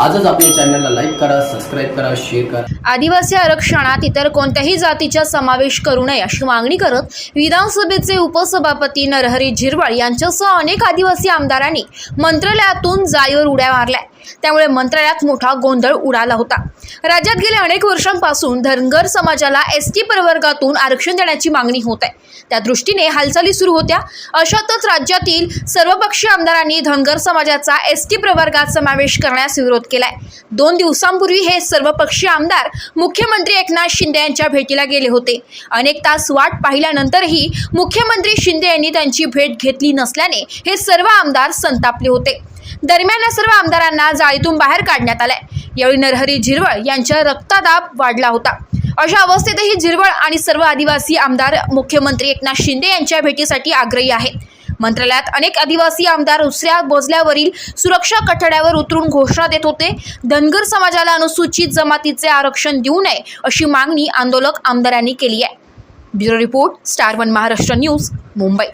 आजच आपल्या चॅनलला लाईक करा सबस्क्राईब करा शेअर करा. आदिवासी आरक्षणात इतर कोणत्याही जातीचा समावेश करू नये अशी मागणी करत विधानसभेचे उपसभापती नरहरी झिरवाळ यांच्यासह अनेक आदिवासी आमदारांनी मंत्रालयातून जाळीवर उड्या मारल्या. त्यामुळे मंत्रालयात मोठा गोंधळ उडाला होता. राज्यात गेल्या अनेक वर्षांपासून धनगर समाजाला एस टी प्रवर्गातून आरक्षण देण्याची मागणी होत आहे. त्या दृष्टीने हालचाली सुरू होत्या. अशातच राज्यातील सर्वपक्षीय आमदारांनी धनगर समाजाचा एस टी प्रवर्गात समावेश करण्यास विरोध केलाय. दोन दिवसांपूर्वी हे सर्वपक्षीय आमदार मुख्यमंत्री एकनाथ शिंदे यांच्या भेटीला गेले होते. अनेक तास वाट पाहिल्यानंतरही मुख्यमंत्री शिंदे यांनी त्यांची भेट घेतली नसल्याने हे सर्व आमदार संतापले होते. दरम्यान या सर्व आमदारांना जाळीतून बाहेर काढण्यात आलंय. यावेळी नरहरी झिरवळ यांच्या रक्तदाब वाढला होता. अशा अवस्थेतही झिरवळ आणि सर्व आदिवासी आमदार मुख्यमंत्री एकनाथ शिंदे यांच्या भेटीसाठी आग्रही आहेत. मंत्रालयात अनेक आदिवासी आमदार दुसऱ्या बोजल्यावरील सुरक्षा कठड्यावर उतरून घोषणा देत होते. धनगर समाजाला अनुसूचित जमातीचे आरक्षण देऊ नये अशी मागणी आंदोलक आमदारांनी केली आहे. Bureau report star one Maharashtra news Mumbai.